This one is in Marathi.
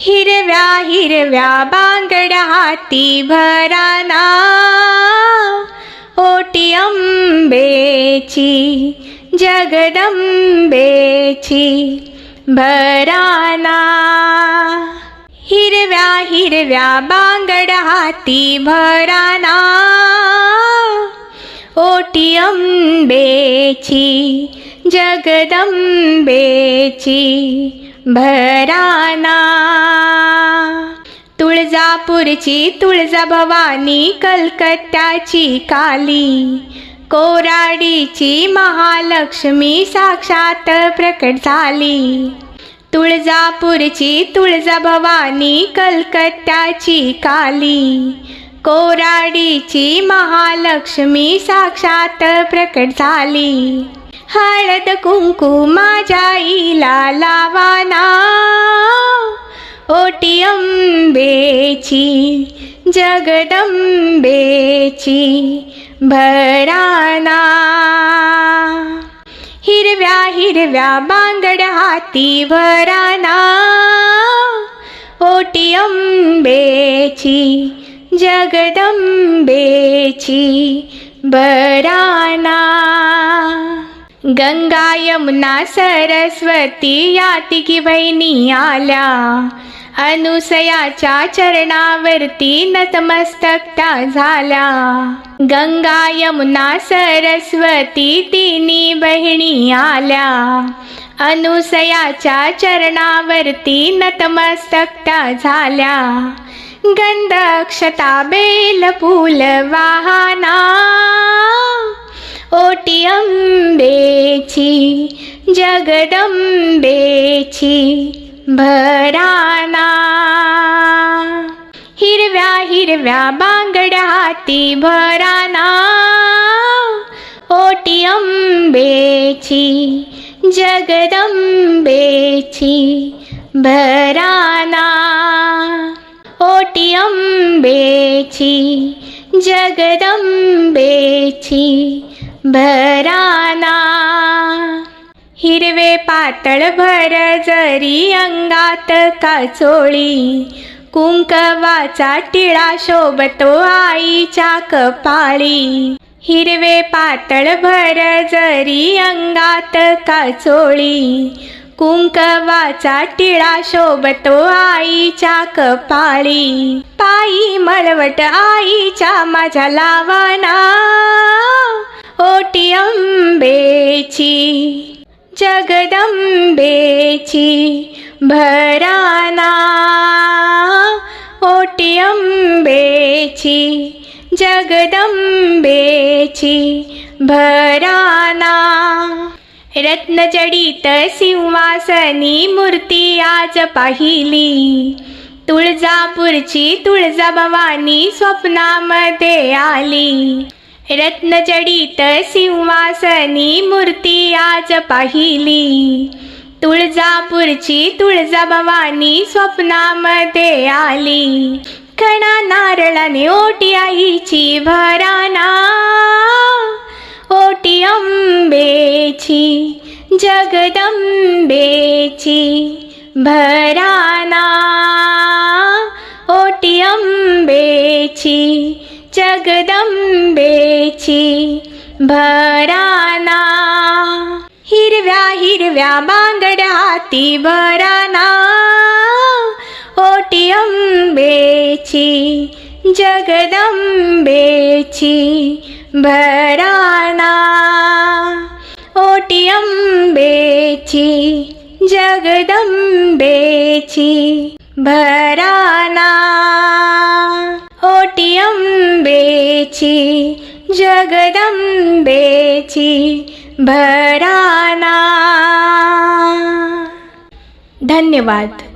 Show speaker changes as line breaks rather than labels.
हिरव्या हिरव्या बांगड्या हाती भराना ओटी अंबेची जगदंबेची भराना हिरव्या हिरव्या बांगड्या हाती भराना ओटी अंबेची जगदंबेची भराना. तुळजापूरची तुळजा भवानी कलकत्त्याची काली. कोराडीची महालक्ष्मी साक्षात प्रकट झाली. तुळजापूरची तुळजा भवानी कलकत्त्याची काली. कोराडीची महालक्ष्मी साक्षात प्रकट झाली. हळद कुंकू माझ्या आईला लावाना. ओटी अंबेची जगदंबेची भराना. हिरव्या हिरव्या बांगड हाती भराना ओटी अंबेची जगदंबेची भराना. गंगा यमुना सरस्वती या तिघी बहिणी आल्या. अनुसयाच्या चरणावरती नतमस्तक त्या झाल्या. गंगा यमुना सरस्वती तिन्ही बहिणी आल्या. अनुसयाच्या चरणावरती नतमस्तक त्या झाल्या. गंधक्षता बेल फूल वाहना ओम्बे जगदम्बे भरवा हिरव्या भर ओ भराना जगदम्बे भरना भराना टियं जगम्बे भराना। हिरवे पातळ भर जरी अंगात काचोळी कुंकवाचा टिळा शोभतो आईच्या कपाळी. हिरवे पातळ भर जरी अंगात काचोळी कुंकवाचा टिळा शोभतो आईच्या कपाळी. पायी मळवट आईच्या माझ्या लावाना. ओटी अंबेची जगदंबेची भराना. ओटी अंबेची जगदंबेची भराना. रत्नजडित सिंहासनी मूर्ती आज पाहिली. तुळजापूरची तुळजा भवानी स्वप्नामध्ये आली. रत्नजडित सिंहासनी मूर्ती आज पाहिली. तुळजापूरची तुळजा भवानी स्वप्नामध्ये आली. कणा नारळाने ओटी आईची भराना. ओटी अंबेची जगदंबेची भराना. ओटी अंबेची जगदंबेची भराना। हिरव्या बांगड्या हाती भराना। ओटी अंबेची जगदंबेची भराना। ओटी अंबेची जगदंबेची भराना अंबेची जगदंबेची भराना धन्यवाद.